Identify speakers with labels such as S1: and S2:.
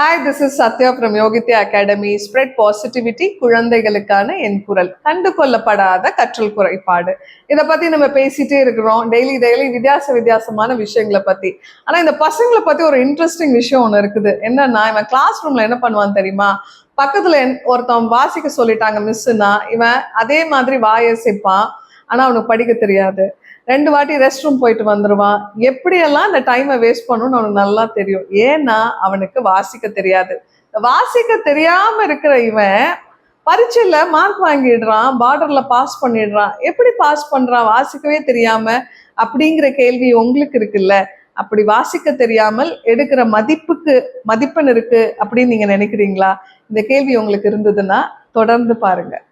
S1: Hi this is Sathya from Yogithya academy spread positivity குழந்தைகளுக்கான என் குரல். கண்டு கொள்ளப்படாத கற்றல் குறைபாடு. இதை பத்தி நம்ம பேசிட்டே இருக்கிறோம். டெய்லி டெய்லி வித்தியாச வித்தியாசமான விஷயங்களை பத்தி. ஆனா இந்த பசங்களை பத்தி ஒரு இன்ட்ரெஸ்டிங் விஷயம் ஒன்று இருக்குது. என்னன்னா இவன் கிளாஸ் ரூம்ல என்ன பண்ணுவான் தெரியுமா? பக்கத்துல ஒருத்தவன் ஒருத்தன் வாசிக்க சொல்லிட்டாங்க மிஸ்ஸுன்னா இவன் அதே மாதிரி வாயசைப்பான் ஆனால் அவனுக்கு படிக்க தெரியாது. ரெண்டு வாட்டி ரெஸ்ட் ரூம் போயிட்டு வந்துடுவான் எப்படியெல்லாம் அந்த டைமை வேஸ்ட் பண்ணணும்னு அவனுக்கு நல்லா தெரியும். ஏன்னா அவனுக்கு வாசிக்க தெரியாது. வாசிக்க தெரியாம இருக்கிற இவன் பரீட்சையில் மார்க் வாங்கிடுறான் பார்டரில் பாஸ் பண்ணிடுறான். எப்படி பாஸ் பண்ணுறான் வாசிக்கவே தெரியாமல் அப்படிங்கிற கேள்வி உங்களுக்கு இருக்குல்ல. அப்படி வாசிக்க தெரியாமல் எடுக்கிற மதிப்புக்கு மதிப்பெண் இருக்கு அப்படின்னு நீங்கள் நினைக்கிறீங்களா? இந்த கேள்வி உங்களுக்கு இருந்ததுன்னா தொடர்ந்து பாருங்கள்